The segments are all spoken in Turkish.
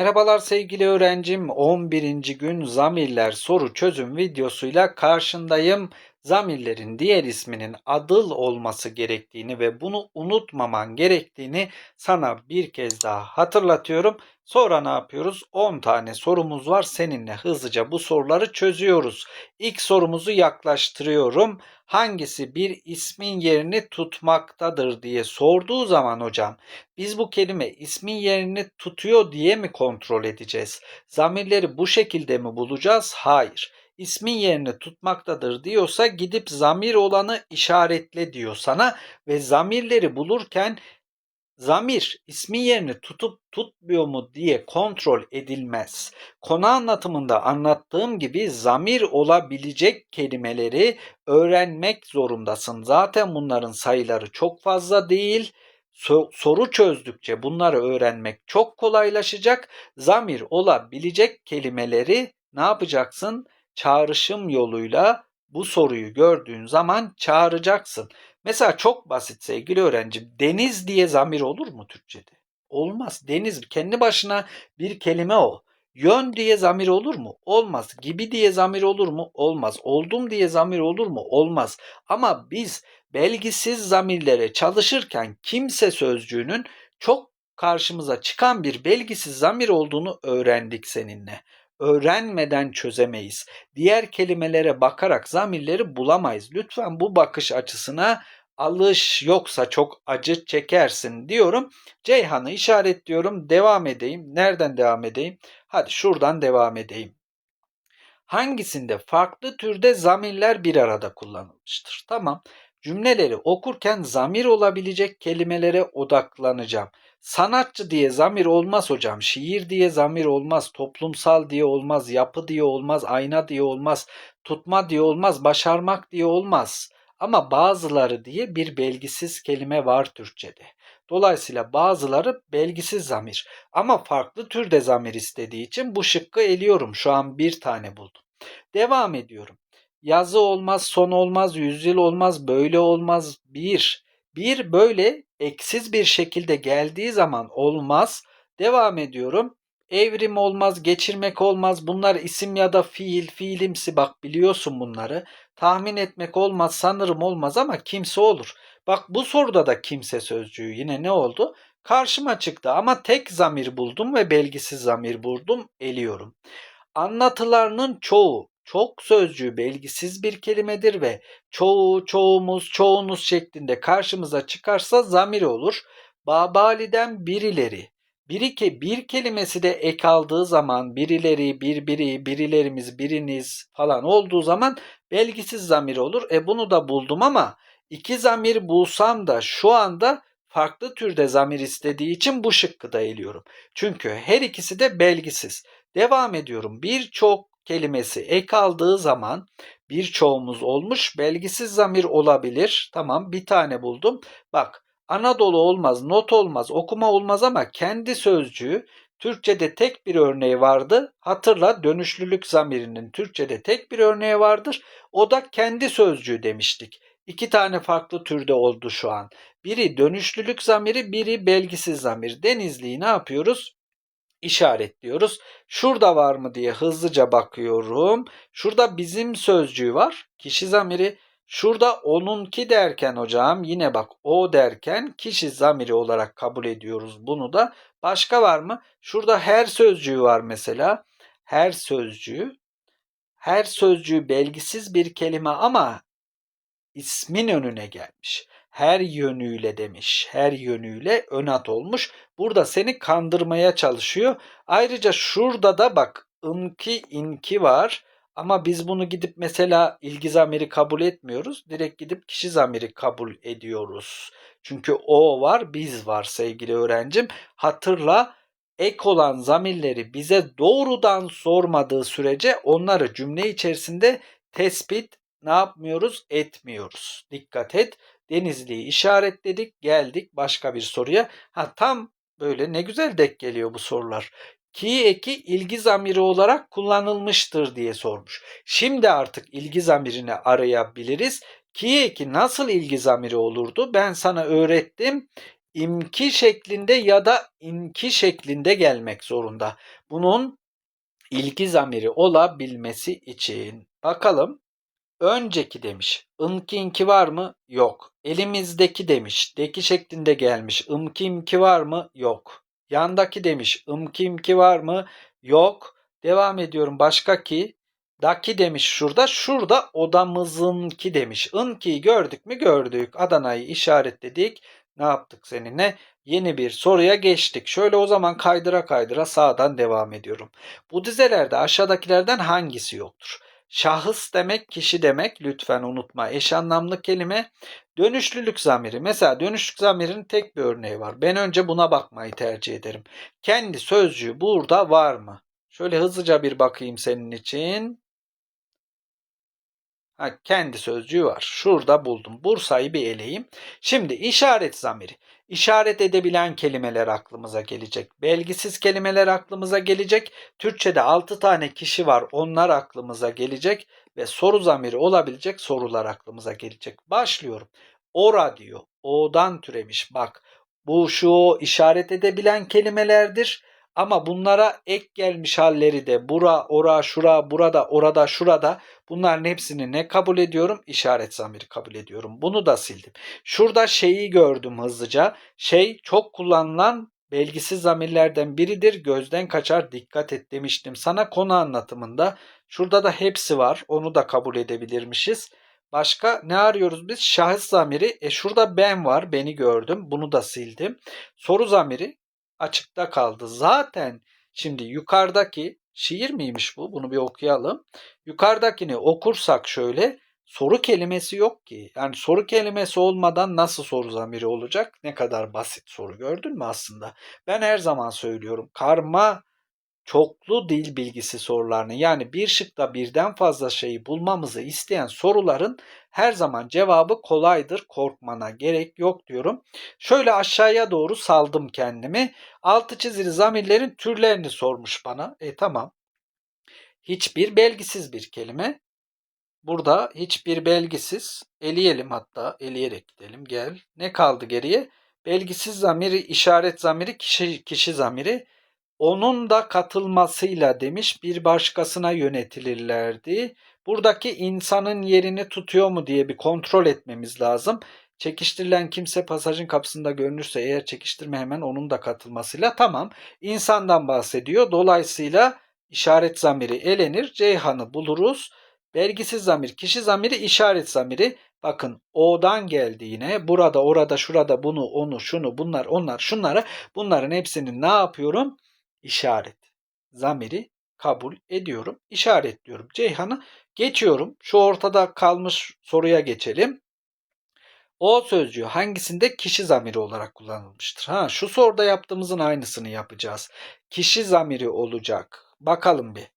Merhabalar sevgili öğrencim. 11. gün zamirler soru çözüm videosuyla karşındayım. Zamirlerin diğer isminin adıl olması gerektiğini ve bunu unutmaman gerektiğini sana bir kez daha hatırlatıyorum. Sonra ne yapıyoruz? 10 tane sorumuz var. Seninle hızlıca bu soruları çözüyoruz. İlk sorumuzu yaklaştırıyorum. Hangisi bir ismin yerini tutmaktadır diye sorduğu zaman hocam biz bu kelime ismin yerini tutuyor diye mi kontrol edeceğiz? Zamirleri bu şekilde mi bulacağız? Hayır ismin yerini tutmaktadır diyorsa gidip zamir olanı işaretle diyor sana ve zamirleri bulurken zamir ismin yerini tutup tutmuyor mu diye kontrol edilmez. Konu anlatımında anlattığım gibi zamir olabilecek kelimeleri öğrenmek zorundasın. Zaten bunların sayıları çok fazla değil. soru çözdükçe bunları öğrenmek çok kolaylaşacak. Zamir olabilecek kelimeleri ne yapacaksın? Çağrışım yoluyla bu soruyu gördüğün zaman çağıracaksın. Mesela çok basit sevgili öğrencim. Deniz diye zamir olur mu Türkçe'de? Olmaz. Deniz kendi başına bir kelime o. Yön diye zamir olur mu? Olmaz. Gibi diye zamir olur mu? Olmaz. Oldum diye zamir olur mu? Olmaz. Ama biz belgisiz zamirlere çalışırken kimse sözcüğünün çok karşımıza çıkan bir belgisiz zamir olduğunu öğrendik seninle öğrenmeden çözemeyiz. Diğer kelimelere bakarak zamirleri bulamayız. Lütfen bu bakış açısına alış yoksa çok acı çekersin diyorum. Ceyhan'ı işaretliyorum. Devam edeyim. Nereden devam edeyim? Hadi şuradan devam edeyim. Hangisinde farklı türde zamirler bir arada kullanılmıştır? Tamam. Cümleleri okurken zamir olabilecek kelimelere odaklanacağım. Sanatçı diye zamir olmaz hocam. Şiir diye zamir olmaz. Toplumsal diye olmaz. Yapı diye olmaz. Ayna diye olmaz. Tutma diye olmaz. Başarmak diye olmaz. Ama bazıları diye bir belgisiz kelime var Türkçe'de. Dolayısıyla bazıları belgisiz zamir. Ama farklı türde zamir istediği için bu şıkkı eliyorum. Şu an bir tane buldum. Devam ediyorum. Yazı olmaz, son olmaz, yüzyıl olmaz, böyle olmaz. Bir. Bir böyle eksiz bir şekilde geldiği zaman olmaz. Devam ediyorum. Evrim olmaz, geçirmek olmaz. Bunlar isim ya da fiil, fiilimsi bak biliyorsun bunları. Tahmin etmek olmaz, sanırım olmaz ama kimse olur. Bak bu soruda da kimse sözcüğü yine ne oldu? Karşıma çıktı ama tek zamir buldum ve belgisiz zamir buldum, eliyorum. Anlatılarının çoğu çok sözcüğü belgisiz bir kelimedir ve çoğu, çoğumuz, çoğunuz şeklinde karşımıza çıkarsa zamir olur. Babaliden birileri. Bir, ke bir kelimesi de ek aldığı zaman birileri, birbiri, birilerimiz, biriniz falan olduğu zaman belgisiz zamir olur. E bunu da buldum ama iki zamir bulsam da şu anda farklı türde zamir istediği için bu şıkkı da eliyorum. Çünkü her ikisi de belgisiz. Devam ediyorum. Birçok kelimesi ek aldığı zaman birçoğumuz olmuş. Belgisiz zamir olabilir. Tamam bir tane buldum. Bak Anadolu olmaz, not olmaz, okuma olmaz ama kendi sözcüğü Türkçe'de tek bir örneği vardı. Hatırla dönüşlülük zamirinin Türkçe'de tek bir örneği vardır. O da kendi sözcüğü demiştik. İki tane farklı türde oldu şu an. Biri dönüşlülük zamiri, biri belgisiz zamir. Denizli'yi ne yapıyoruz? İşaretliyoruz. Şurada var mı diye hızlıca bakıyorum. Şurada bizim sözcüğü var. Kişi zamiri. Şurada onunki derken hocam yine bak o derken kişi zamiri olarak kabul ediyoruz bunu da. Başka var mı? Şurada her sözcüğü var mesela. Her sözcüğü. Her sözcüğü belgisiz bir kelime ama ismin önüne gelmiş her yönüyle demiş. Her yönüyle ön at olmuş. Burada seni kandırmaya çalışıyor. Ayrıca şurada da bak ınki inki var. Ama biz bunu gidip mesela ilgi zamiri kabul etmiyoruz. Direkt gidip kişi zamiri kabul ediyoruz. Çünkü o var, biz var sevgili öğrencim. Hatırla ek olan zamirleri bize doğrudan sormadığı sürece onları cümle içerisinde tespit ne yapmıyoruz? Etmiyoruz. Dikkat et. Denizli'yi işaretledik. Geldik başka bir soruya. Ha tam böyle ne güzel dek geliyor bu sorular. Ki eki ilgi zamiri olarak kullanılmıştır diye sormuş. Şimdi artık ilgi zamirini arayabiliriz. Ki eki nasıl ilgi zamiri olurdu? Ben sana öğrettim. imki şeklinde ya da inki şeklinde gelmek zorunda. Bunun ilgi zamiri olabilmesi için. Bakalım. Önceki demiş. Inki inki var mı? Yok. Elimizdeki demiş. Deki şeklinde gelmiş. Imki imki var mı? Yok. Yandaki demiş. Imki imki var mı? Yok. Devam ediyorum. Başka ki. Daki demiş şurada. Şurada odamızınki demiş. Inki'yi gördük mü? Gördük. Adana'yı işaretledik. Ne yaptık seninle? Yeni bir soruya geçtik. Şöyle o zaman kaydıra kaydıra sağdan devam ediyorum. Bu dizelerde aşağıdakilerden hangisi yoktur? Şahıs demek kişi demek lütfen unutma. Eş anlamlı kelime. Dönüşlülük zamiri. Mesela dönüşlük zamirin tek bir örneği var. Ben önce buna bakmayı tercih ederim. Kendi sözcüğü burada var mı? Şöyle hızlıca bir bakayım senin için. Ha, kendi sözcüğü var. Şurada buldum. Bursa'yı bir eleyeyim. Şimdi işaret zamiri. İşaret edebilen kelimeler aklımıza gelecek. Belgisiz kelimeler aklımıza gelecek. Türkçe'de 6 tane kişi var. Onlar aklımıza gelecek. Ve soru zamiri olabilecek sorular aklımıza gelecek. Başlıyorum. Ora diyor. O'dan türemiş. Bak bu şu işaret edebilen kelimelerdir. Ama bunlara ek gelmiş halleri de bura, ora, şura, burada, orada, şurada bunların hepsini ne kabul ediyorum? İşaret zamiri kabul ediyorum. Bunu da sildim. Şurada şeyi gördüm hızlıca. Şey çok kullanılan belgisiz zamirlerden biridir. Gözden kaçar dikkat et demiştim sana konu anlatımında. Şurada da hepsi var. Onu da kabul edebilirmişiz. Başka ne arıyoruz biz? Şahıs zamiri. E şurada ben var. Beni gördüm. Bunu da sildim. Soru zamiri açıkta kaldı. Zaten şimdi yukarıdaki şiir miymiş bu? Bunu bir okuyalım. Yukarıdakini okursak şöyle soru kelimesi yok ki. Yani soru kelimesi olmadan nasıl soru zamiri olacak? Ne kadar basit soru gördün mü aslında? Ben her zaman söylüyorum. Karma çoklu dil bilgisi sorularını yani bir şıkta birden fazla şeyi bulmamızı isteyen soruların her zaman cevabı kolaydır. Korkmana gerek yok diyorum. Şöyle aşağıya doğru saldım kendimi. Altı çizili zamirlerin türlerini sormuş bana. E tamam. Hiçbir belgisiz bir kelime. Burada hiçbir belgisiz. Eleyelim hatta. Eleyerek gidelim. Gel. Ne kaldı geriye? Belgisiz zamiri, işaret zamiri, kişi, kişi zamiri onun da katılmasıyla demiş bir başkasına yönetilirlerdi. Buradaki insanın yerini tutuyor mu diye bir kontrol etmemiz lazım. Çekiştirilen kimse pasajın kapısında görünürse eğer çekiştirme hemen onun da katılmasıyla tamam. insandan bahsediyor. Dolayısıyla işaret zamiri elenir. Ceyhan'ı buluruz. Belgisiz zamir, kişi zamiri, işaret zamiri. Bakın O'dan geldi yine. Burada, orada, şurada, bunu, onu, şunu, bunlar, onlar, şunları. Bunların hepsini ne yapıyorum? İşaret. Zamiri kabul ediyorum. İşaretliyorum. Ceyhan'ı geçiyorum. Şu ortada kalmış soruya geçelim. O sözcüğü hangisinde kişi zamiri olarak kullanılmıştır? Ha, şu soruda yaptığımızın aynısını yapacağız. Kişi zamiri olacak. Bakalım bir.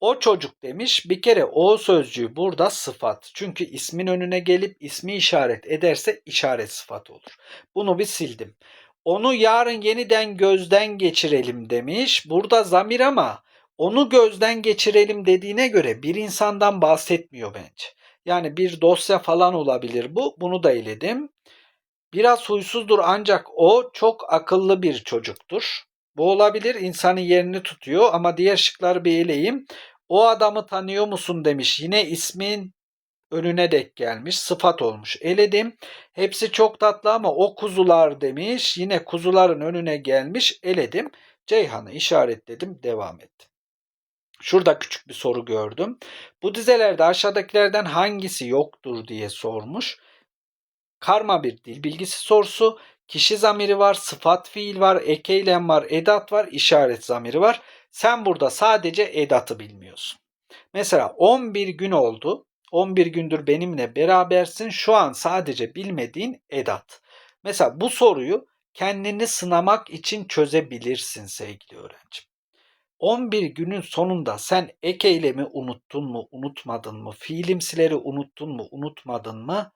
O çocuk demiş. Bir kere o sözcüğü burada sıfat. Çünkü ismin önüne gelip ismi işaret ederse işaret sıfat olur. Bunu bir sildim. Onu yarın yeniden gözden geçirelim demiş. Burada zamir ama onu gözden geçirelim dediğine göre bir insandan bahsetmiyor bence. Yani bir dosya falan olabilir bu. Bunu da eledim. Biraz huysuzdur ancak o çok akıllı bir çocuktur. Bu olabilir. İnsanın yerini tutuyor ama diğer şıkları bir eleyim. O adamı tanıyor musun demiş. Yine ismin önüne dek gelmiş. Sıfat olmuş. Eledim. Hepsi çok tatlı ama o kuzular demiş. Yine kuzuların önüne gelmiş. Eledim. Ceyhan'ı işaretledim. Devam ettim. Şurada küçük bir soru gördüm. Bu dizelerde aşağıdakilerden hangisi yoktur diye sormuş. Karma bir dil bilgisi sorusu. Kişi zamiri var, sıfat fiil var, ek eylem var, edat var, işaret zamiri var. Sen burada sadece edatı bilmiyorsun. Mesela 11 gün oldu. 11 gündür benimle berabersin. Şu an sadece bilmediğin edat. Mesela bu soruyu kendini sınamak için çözebilirsin sevgili öğrencim. 11 günün sonunda sen ek eylemi unuttun mu, unutmadın mı? Fiilimsileri unuttun mu, unutmadın mı?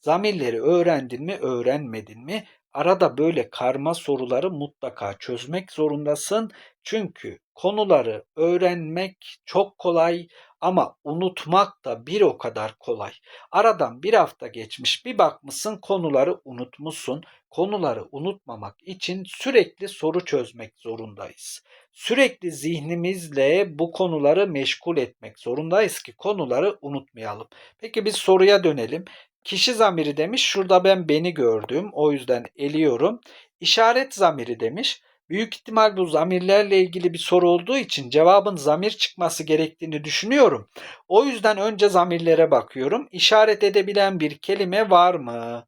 Zamirleri öğrendin mi, öğrenmedin mi? Arada böyle karma soruları mutlaka çözmek zorundasın. Çünkü konuları öğrenmek çok kolay Ama unutmak da bir o kadar kolay. Aradan bir hafta geçmiş bir bakmışsın konuları unutmuşsun. Konuları unutmamak için sürekli soru çözmek zorundayız. Sürekli zihnimizle bu konuları meşgul etmek zorundayız ki konuları unutmayalım. Peki biz soruya dönelim. Kişi zamiri demiş. Şurada ben beni gördüm. O yüzden eliyorum. İşaret zamiri demiş. Büyük ihtimal bu zamirlerle ilgili bir soru olduğu için cevabın zamir çıkması gerektiğini düşünüyorum. O yüzden önce zamirlere bakıyorum. İşaret edebilen bir kelime var mı?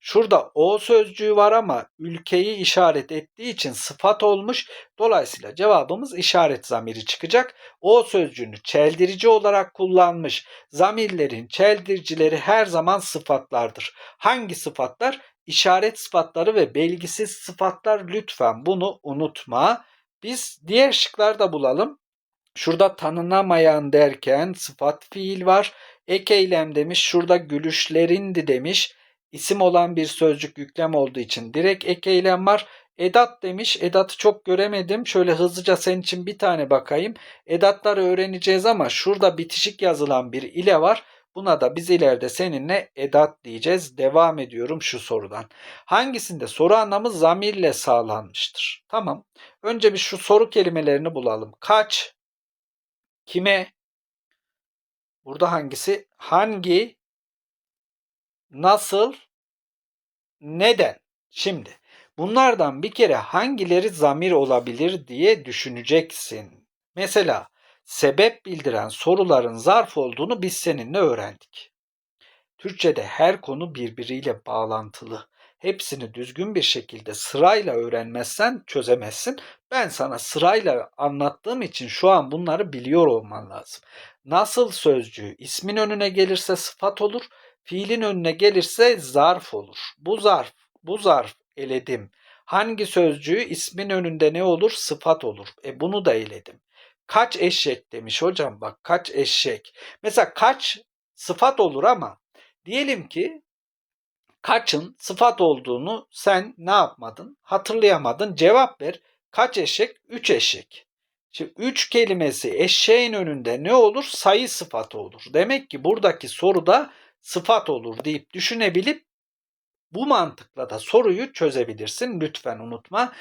Şurada o sözcüğü var ama ülkeyi işaret ettiği için sıfat olmuş. Dolayısıyla cevabımız işaret zamiri çıkacak. O sözcüğünü çeldirici olarak kullanmış. Zamirlerin çeldiricileri her zaman sıfatlardır. Hangi sıfatlar? İşaret sıfatları ve belgisiz sıfatlar lütfen bunu unutma. Biz diğer şıklarda bulalım. Şurada tanınamayan derken sıfat fiil var. Ek eylem demiş. Şurada gülüşlerindi demiş. İsim olan bir sözcük yüklem olduğu için direkt ek eylem var. Edat demiş. Edatı çok göremedim. Şöyle hızlıca senin için bir tane bakayım. Edatları öğreneceğiz ama şurada bitişik yazılan bir ile var. Buna da biz ileride seninle edat diyeceğiz. Devam ediyorum şu sorudan. Hangisinde soru anlamı zamirle sağlanmıştır? Tamam. Önce bir şu soru kelimelerini bulalım. Kaç? Kime? Burada hangisi? Hangi? Nasıl? Neden? Şimdi bunlardan bir kere hangileri zamir olabilir diye düşüneceksin. Mesela sebep bildiren soruların zarf olduğunu biz seninle öğrendik. Türkçede her konu birbiriyle bağlantılı. Hepsini düzgün bir şekilde sırayla öğrenmezsen çözemezsin. Ben sana sırayla anlattığım için şu an bunları biliyor olman lazım. Nasıl sözcüğü ismin önüne gelirse sıfat olur, fiilin önüne gelirse zarf olur. Bu zarf, bu zarf eledim. Hangi sözcüğü ismin önünde ne olur? Sıfat olur. E bunu da eledim. Kaç eşek demiş hocam bak kaç eşek. Mesela kaç sıfat olur ama diyelim ki kaçın sıfat olduğunu sen ne yapmadın? Hatırlayamadın. Cevap ver. Kaç eşek? Üç eşek. Şimdi üç kelimesi eşeğin önünde ne olur? Sayı sıfatı olur. Demek ki buradaki soruda sıfat olur deyip düşünebilip bu mantıkla da soruyu çözebilirsin. Lütfen unutma.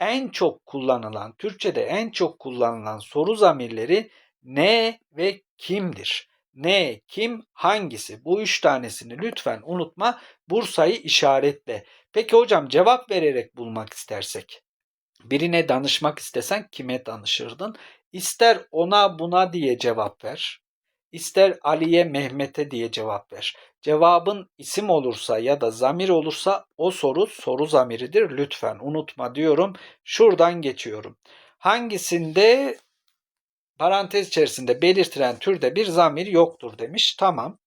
En çok kullanılan, Türkçe'de en çok kullanılan soru zamirleri ne ve kimdir? Ne, kim, hangisi? Bu üç tanesini lütfen unutma. Bursa'yı işaretle. Peki hocam cevap vererek bulmak istersek. Birine danışmak istesen kime danışırdın? İster ona buna diye cevap ver. İster Ali'ye Mehmet'e diye cevap ver. Cevabın isim olursa ya da zamir olursa o soru soru zamiridir. Lütfen unutma diyorum. Şuradan geçiyorum. Hangisinde parantez içerisinde belirtilen türde bir zamir yoktur demiş. Tamam.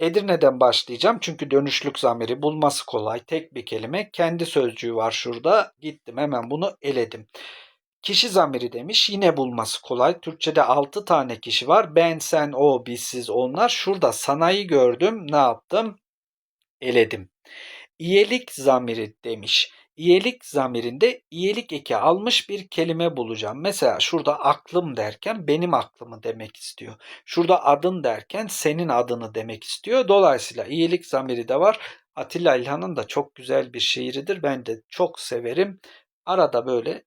Edirne'den başlayacağım çünkü dönüşlük zamiri bulması kolay. Tek bir kelime. Kendi sözcüğü var şurada. Gittim hemen bunu eledim. Kişi zamiri demiş. Yine bulması kolay. Türkçede 6 tane kişi var. Ben, sen, o, biz, siz, onlar. Şurada sanayi gördüm. Ne yaptım? Eledim. İyelik zamiri demiş. İyelik zamirinde iyelik eki almış bir kelime bulacağım. Mesela şurada aklım derken benim aklımı demek istiyor. Şurada adın derken senin adını demek istiyor. Dolayısıyla iyelik zamiri de var. Atilla İlhan'ın da çok güzel bir şiiridir. Ben de çok severim. Arada böyle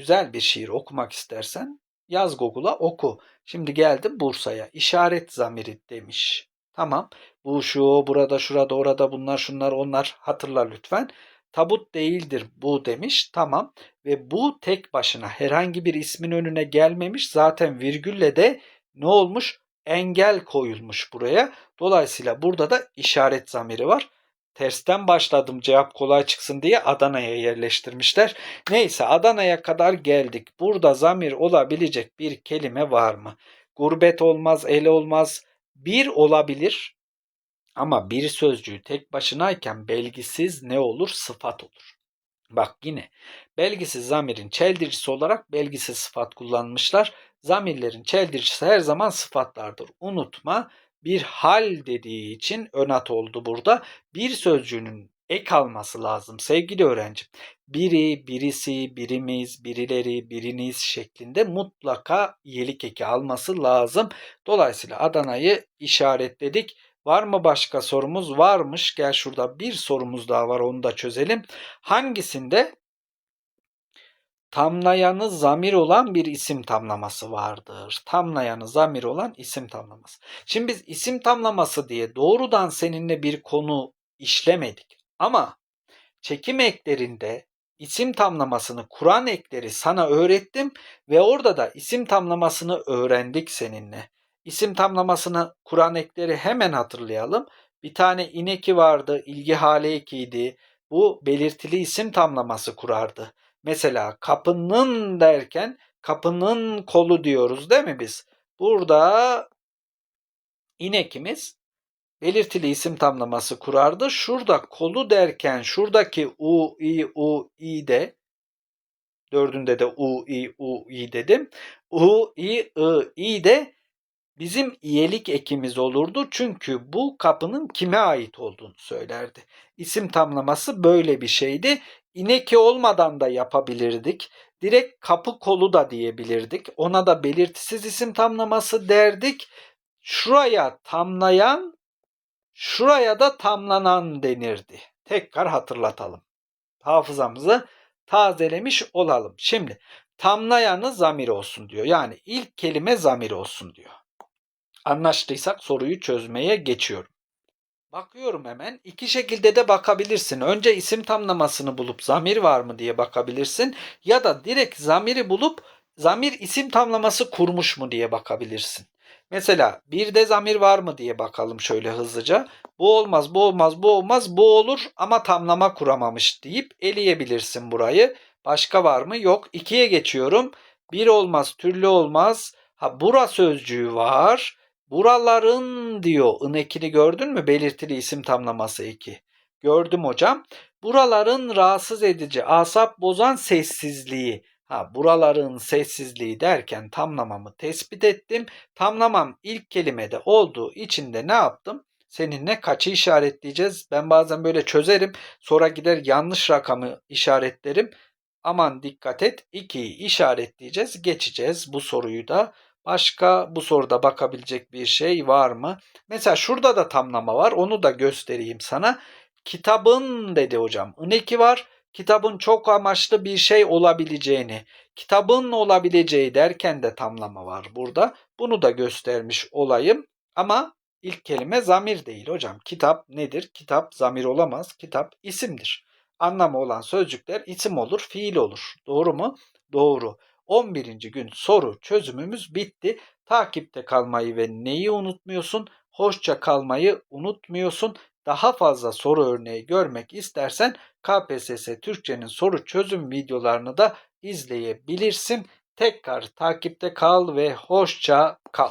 güzel bir şiir okumak istersen yaz Google'a oku. Şimdi geldim Bursa'ya. İşaret zamiri demiş. Tamam. Bu şu, burada, şurada, orada, bunlar, şunlar, onlar hatırla lütfen. Tabut değildir bu demiş. Tamam. Ve bu tek başına herhangi bir ismin önüne gelmemiş. Zaten virgülle de ne olmuş? Engel koyulmuş buraya. Dolayısıyla burada da işaret zamiri var. Tersten başladım cevap kolay çıksın diye Adana'ya yerleştirmişler. Neyse Adana'ya kadar geldik. Burada zamir olabilecek bir kelime var mı? Gurbet olmaz, el olmaz. Bir olabilir ama bir sözcüğü tek başınayken belgisiz ne olur? Sıfat olur. Bak yine belgisiz zamirin çeldiricisi olarak belgisiz sıfat kullanmışlar. Zamirlerin çeldiricisi her zaman sıfatlardır. Unutma bir hal dediği için ön at oldu burada. Bir sözcüğünün ek alması lazım sevgili öğrencim. Biri, birisi, birimiz, birileri, biriniz şeklinde mutlaka iyilik eki alması lazım. Dolayısıyla Adana'yı işaretledik. Var mı başka sorumuz? Varmış. Gel şurada bir sorumuz daha var onu da çözelim. Hangisinde tamlayanı zamir olan bir isim tamlaması vardır. Tamlayanı zamir olan isim tamlaması. Şimdi biz isim tamlaması diye doğrudan seninle bir konu işlemedik. Ama çekim eklerinde isim tamlamasını Kur'an ekleri sana öğrettim ve orada da isim tamlamasını öğrendik seninle. İsim tamlamasını Kur'an ekleri hemen hatırlayalım. Bir tane ineki vardı, ilgi hale ekiydi. Bu belirtili isim tamlaması kurardı. Mesela kapının derken kapının kolu diyoruz değil mi biz? Burada inekimiz belirtili isim tamlaması kurardı. Şurada kolu derken şuradaki u, i, u, i de dördünde de u, i, u, i dedim. U, i, i, i de bizim iyelik ekimiz olurdu. Çünkü bu kapının kime ait olduğunu söylerdi. İsim tamlaması böyle bir şeydi. İneki olmadan da yapabilirdik. Direkt kapı kolu da diyebilirdik. Ona da belirtisiz isim tamlaması derdik. Şuraya tamlayan, şuraya da tamlanan denirdi. Tekrar hatırlatalım. Hafızamızı tazelemiş olalım. Şimdi tamlayanı zamir olsun diyor. Yani ilk kelime zamir olsun diyor. Anlaştıysak soruyu çözmeye geçiyorum. Bakıyorum hemen. İki şekilde de bakabilirsin. Önce isim tamlamasını bulup zamir var mı diye bakabilirsin. Ya da direkt zamiri bulup zamir isim tamlaması kurmuş mu diye bakabilirsin. Mesela bir de zamir var mı diye bakalım şöyle hızlıca. Bu olmaz, bu olmaz, bu olmaz, bu olur ama tamlama kuramamış deyip eleyebilirsin burayı. Başka var mı? Yok. İkiye geçiyorum. Bir olmaz, türlü olmaz. Ha bura sözcüğü var. Buraların diyor. ın ekini gördün mü? Belirtili isim tamlaması eki. Gördüm hocam. Buraların rahatsız edici, asap bozan sessizliği. Ha buraların sessizliği derken tamlamamı tespit ettim. Tamlamam ilk kelimede olduğu için de ne yaptım? Seninle kaçı işaretleyeceğiz? Ben bazen böyle çözerim. Sonra gider yanlış rakamı işaretlerim. Aman dikkat et. 2'yi işaretleyeceğiz. Geçeceğiz bu soruyu da. Başka bu soruda bakabilecek bir şey var mı? Mesela şurada da tamlama var. Onu da göstereyim sana. Kitabın dedi hocam. Üneki var. Kitabın çok amaçlı bir şey olabileceğini, kitabın olabileceği derken de tamlama var burada. Bunu da göstermiş olayım. Ama ilk kelime zamir değil hocam. Kitap nedir? Kitap zamir olamaz. Kitap isimdir. Anlamı olan sözcükler isim olur, fiil olur. Doğru mu? Doğru. 11. gün soru çözümümüz bitti. Takipte kalmayı ve neyi unutmuyorsun? Hoşça kalmayı unutmuyorsun. Daha fazla soru örneği görmek istersen KPSS Türkçenin soru çözüm videolarını da izleyebilirsin. Tekrar takipte kal ve hoşça kal.